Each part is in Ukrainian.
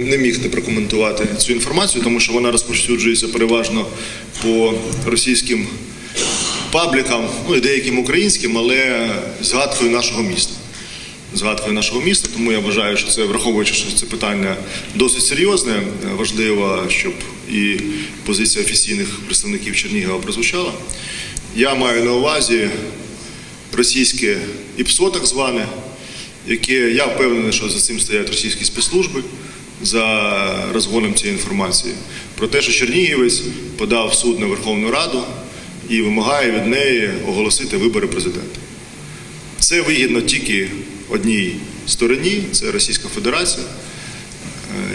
Не міг не прокоментувати цю інформацію, тому що вона розповсюджується переважно по російським паблікам, ну і деяким українським, але згадкою нашого міста. Згадкою нашого міста, тому я вважаю, що це враховуючи, що це питання досить серйозне, важливо, щоб і позиція офіційних представників Чернігова прозвучала. Я маю на увазі російське ІПСО, так зване, яке я впевнений, що за цим стоять російські спецслужби за розгоном цієї інформації про те, що Чернігівець подав суд на Верховну Раду і вимагає від неї оголосити вибори президента. Це вигідно тільки одній стороні, це Російська Федерація.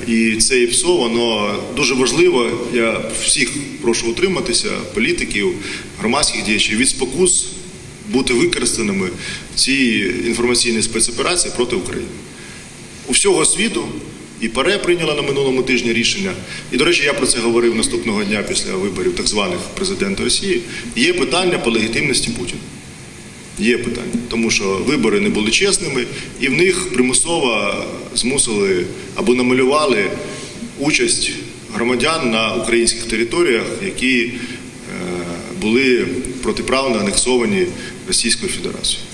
Е, І це ІПСО, воно дуже важливо. Я всіх прошу утриматися, політиків, громадських діячів від спокус бути використаними в цій інформаційній спецоперації проти України. У всього світу і ПАРЕ прийняла на минулому тижні рішення. І, до речі, я про це говорив наступного дня після виборів так званих президента Росії. Є питання по легітимності Путіна. Є питання, тому що вибори не були чесними, і в них примусово змусили або намалювали участь громадян на українських територіях, які е, були протиправно анексовані Російською Федерацією.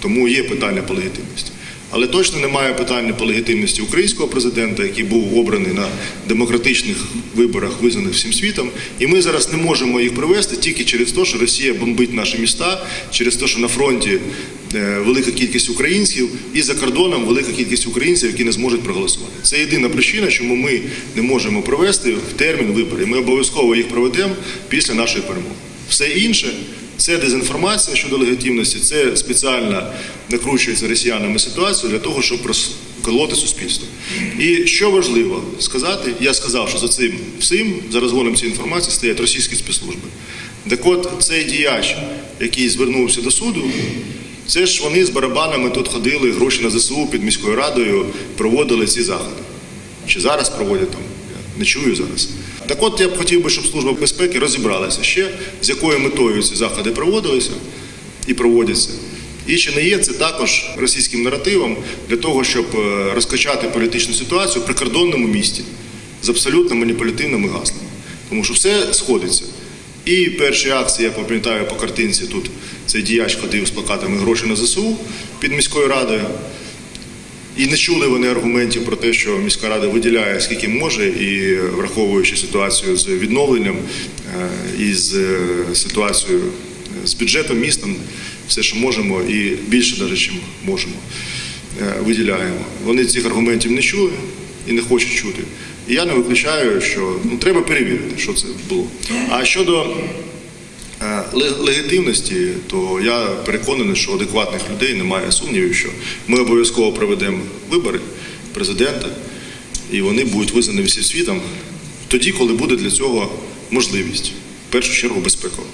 Тому є питання по легітимності. Але точно немає питання по легітимності українського президента, який був обраний на демократичних виборах, визнаних всім світом. І ми зараз не можемо їх провести тільки через те, що Росія бомбить наші міста, через те, що на фронті е, велика кількість українців, і за кордоном велика кількість українців, які не зможуть проголосувати. Це єдина причина, чому ми не можемо провести в термін вибори. Ми обов'язково їх проведемо після нашої перемоги. Все інше. Це дезінформація щодо легітимності, це спеціально накручується росіянами ситуацію для того, щоб розколоти суспільство. І що важливо сказати, я сказав, що за цим всім, за розгоном цієї інформації стоять російські спецслужби. Так от цей діяч, який звернувся до суду, це ж вони з барабанами тут ходили, гроші на ЗСУ під міською радою проводили ці заходи. Чи зараз проводять там? Я не чую зараз. Так от я б хотів би, щоб Служба безпеки розібралася ще, з якою метою ці заходи проводилися і проводяться. І чи не є це також російським наративом для того, щоб е, розкачати політичну ситуацію в прикордонному місті з абсолютно маніпулятивними гаслами. Тому що все сходиться. І перші акції, я пам'ятаю по картинці, тут цей діяч ходив з плакатами гроші на ЗСУ під міською радою. І не чули вони аргументів про те, що міська рада виділяє скільки може, і враховуючи ситуацію з відновленням е, і з е, ситуацією з бюджетом міста, все, що можемо, і більше навіть, чим можемо, е, виділяємо. Вони цих аргументів не чули і не хочуть чути. І я не виключаю, що ну, треба перевірити, що це було. А щодо легітимності, то я переконаний, що адекватних людей немає сумнівів, що ми обов'язково проведемо вибори президента, і вони будуть визнані всім світом тоді, коли буде для цього можливість, в першу чергу безпекова.